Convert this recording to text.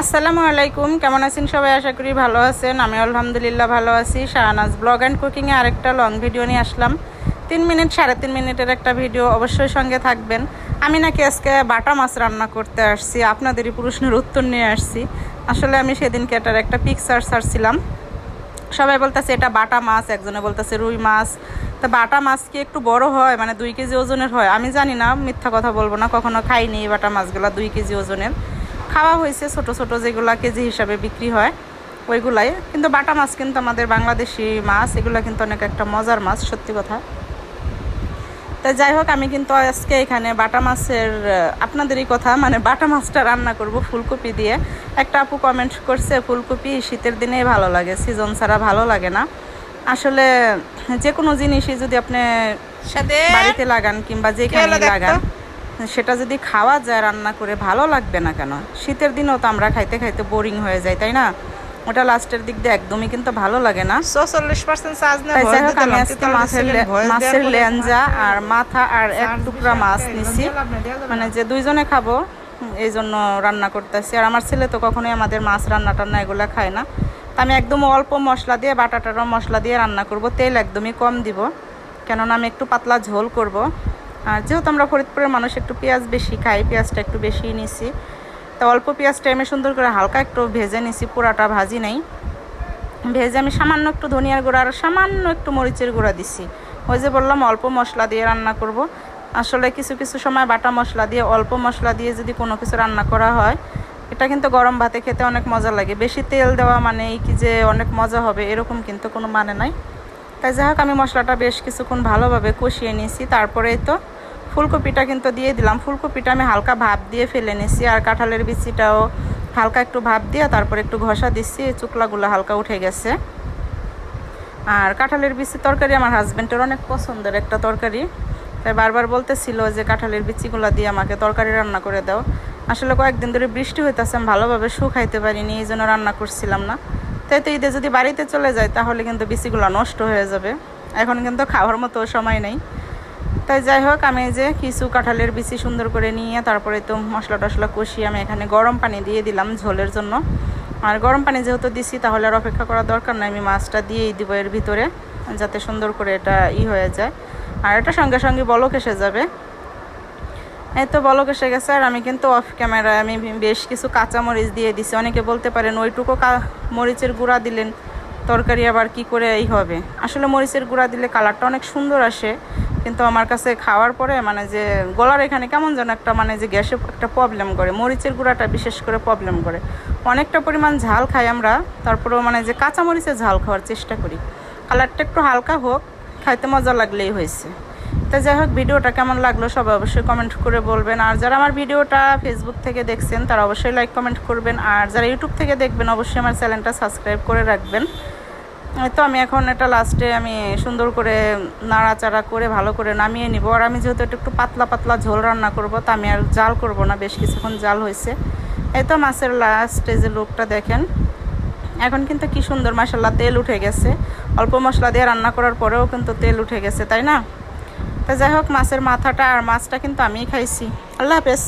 আসসালামু আলাইকুম, কেমন আছেন সবাই? আশা করি ভালো আছেন। আমি আলহামদুলিল্লাহ ভালো আছি। শাহনাজ ব্লগ অ্যান্ড কুকিংয়ে আরেকটা লং ভিডিও নিয়ে আসলাম। তিন মিনিট, সাড়ে তিন মিনিটের একটা ভিডিও অবশ্যই সঙ্গে থাকবেন। আমি নাকি আজকে বাটা মাছ রান্না করতে আসছি। আপনাদেরই প্রশ্নের উত্তর নিয়ে আসছি। আসলে আমি সেদিনকে এটার একটা পিকচার ছাড়ছিলাম। সবাই বলতেছে, এটা বাটা মাছ। একজনে বলতেছে, রুই মাছ। তা বাটা মাছ কি একটু বড় হয়? মানে দুই কেজি ওজনের হয়? আমি জানি না, মিথ্যা কথা বলব না। কখনো খাইনি বাটা মাছগুলো দুই কেজি ওজনের। খাওয়া হয়েছে ছোট ছোট যেগুলা কেজি হিসাবে বিক্রি হয় ওইগুলাই। কিন্তু বাটা মাছ কিন্তু আমাদের বাংলাদেশি মাছ এগুলা কিন্তু অনেক একটা মজার মাছ সত্যি কথা। তা যাই হোক আমি কিন্তু আজকে এখানে বাটা মাছের আপনাদেরই কথা মানে বাটা মাছটা রান্না করব ফুলকপি দিয়ে। একটা আপু কমেন্ট করছে ফুলকপি শীতের দিনেই ভালো লাগে সিজন ছাড়া ভালো লাগে না। আসলে যে কোনো জিনিসই যদি আপনি সাথে বাড়িতে লাগান কিংবা যেখানে লাগান সেটা যদি খাওয়া যায় রান্না করে ভালো লাগবে না কেন? শীতের দিনেও তো আমরা খাইতে খাইতে বোরিং হয়ে যায় তাই না? ওটা লাস্টের দিক দিয়ে একদমই কিন্তু ভালো লাগে না। চল্লিশ পার্সেন্ট চার্জ না যাই হোক আমি আজকে মাছের লেঞ্জা আর মাথা আর এক টুকরা মাছ নিছি। মানে যে দুইজনে খাব এই জন্য রান্না করতেছি। আর আমার ছেলে তো কখনোই আমাদের মাছ রান্না টান্না এগুলো খায় না। তা আমি একদম অল্প মশলা দিয়ে বাটাটারও মশলা দিয়ে রান্না করব। তেল একদমই কম দিব। কেননা আমি একটু পাতলা ঝোল করব। যেহেতু আমরা ফরিদপুরের মানুষ, একটু পেঁয়াজ বেশি খাই, পেঁয়াজটা একটু বেশি নিছি। তা অল্প পেঁয়াজটা আমি সুন্দর করে হালকা একটু ভেজে নিছি, পুরাটা ভাজি নাই। ভেজে আমি সামান্য একটু ধনিয়ার গুঁড়া আর সামান্য একটু মরিচের গুঁড়া দিছি। ওই যে বললাম, অল্প মশলা দিয়ে রান্না করব। আসলে কিছু কিছু সময় বাটা মশলা দিয়ে, অল্প মশলা দিয়ে যদি কোনো কিছু রান্না করা হয়, এটা কিন্তু গরম ভাতে খেতে অনেক মজা লাগে। বেশি তেল দেওয়া মানে এই কি যে অনেক মজা হবে, এরকম কিন্তু কোনো মানে নাই। তাই যাই হোক, আমি মশলাটা বেশ কিছুক্ষণ ভালোভাবে কষিয়ে নিয়েছি। তারপরে তো ফুলকপিটা কিন্তু দিয়ে দিলাম। ফুলকপিটা আমি হালকা ভাপ দিয়ে ফেলে নিয়েছি আর কাঁঠালের বিচিটাও হালকা একটু ভাপ দিয়ে তারপর একটু ঘষা দিচ্ছি চুকলাগুলো হালকা উঠে গেছে। আর কাঁঠালের বিচি তরকারি আমার হাজব্যান্ডের অনেক পছন্দের একটা তরকারি। তাই বারবার বলতেছিল যে কাঁঠালের বিচিগুলো দিয়ে আমাকে তরকারি রান্না করে দাও। আসলে কয়েকদিন ধরে বৃষ্টি হইতেছে, আমি ভালোভাবে শুকাইতে পারিনি, এই জন্য রান্না করছিলাম না। তাই তো ঈদে যদি বাড়িতে চলে যায়, তাহলে কিন্তু বিচিগুলো নষ্ট হয়ে যাবে। এখন কিন্তু খাওয়ার মতো সময় নেই। তাই যাই হোক, আমি যে কিছু কাঁঠালের বিচি সুন্দর করে নিয়ে তারপরে তো মশলা টশলা কষিয়ে আমি এখানে গরম পানি দিয়ে দিলাম ঝোলের জন্য। আর গরম পানি যেহেতু দিছি, তাহলে আর অপেক্ষা করার দরকার নাই, আমি মাছটা দিয়েই দিব এর ভিতরে, যাতে সুন্দর করে এটা ই হয়ে যায়। আর এটা সঙ্গে সঙ্গে বলক এসে যাবে। এই তো বলক এসে গেছে, আর আমি কিন্তু অফ ক্যামেরায় আমি বেশ কিছু কাঁচা মরিচ দিয়ে দিছি। অনেকে বলতে পারেন ওইটুকু কা- মরিচের গুঁড়া দিলেন, তরকারি আবার কি করে এই হবে? আসলে মরিচের গুঁড়া দিলে কালারটা অনেক সুন্দর আসে। কিন্তু আমার কাছে খাওয়ার পরে মানে যে গলার এখানে কেমন যেন একটা মানে যে গ্যাসে একটা প্রবলেম করে, মরিচের গুঁড়াটা বিশেষ করে প্রবলেম করে। অনেকটা পরিমাণ ঝাল খাই আমরা, তারপরেও মানে যে কাঁচা মরিচের ঝাল খাওয়ার চেষ্টা করি। কালারটা একটু হালকা হোক, খাইতে মজা লাগলেই হয়েছে। তা যাই হোক, ভিডিওটা কেমন লাগল সবাই অবশ্যই কমেন্ট করে বলবেন। আর যারা আমার ভিডিওটা ফেসবুক থেকে দেখছেন, তারা অবশ্যই লাইক কমেন্ট করবেন। আর যারা ইউটিউব থেকে দেখবেন, অবশ্যই আমার চ্যানেলটা সাবস্ক্রাইব করে রাখবেন। তো আমি এখন এটা লাস্টে আমি সুন্দর করে নাড়াচাড়া করে ভালো করে নামিয়ে নিব। আর আমি যেহেতু এটা একটু পাতলা পাতলা ঝোল রান্না করব, তা আমি আর জাল করব না, বেশ কিছুক্ষণ জাল হয়েছে। এই তো মাছের লাস্টে যে লুকটা দেখেন, এখন কিন্তু কি সুন্দর মাসাল্লাহ তেল উঠে গেছে। অল্প মশলা দিয়ে রান্না করার পরেও কিন্তু তেল উঠে গেছে, তাই না? তা যাই হোক, মাছের মাথাটা আর মাছটা কিন্তু আমিই খাইছি। আল্লাহ হাফেজ।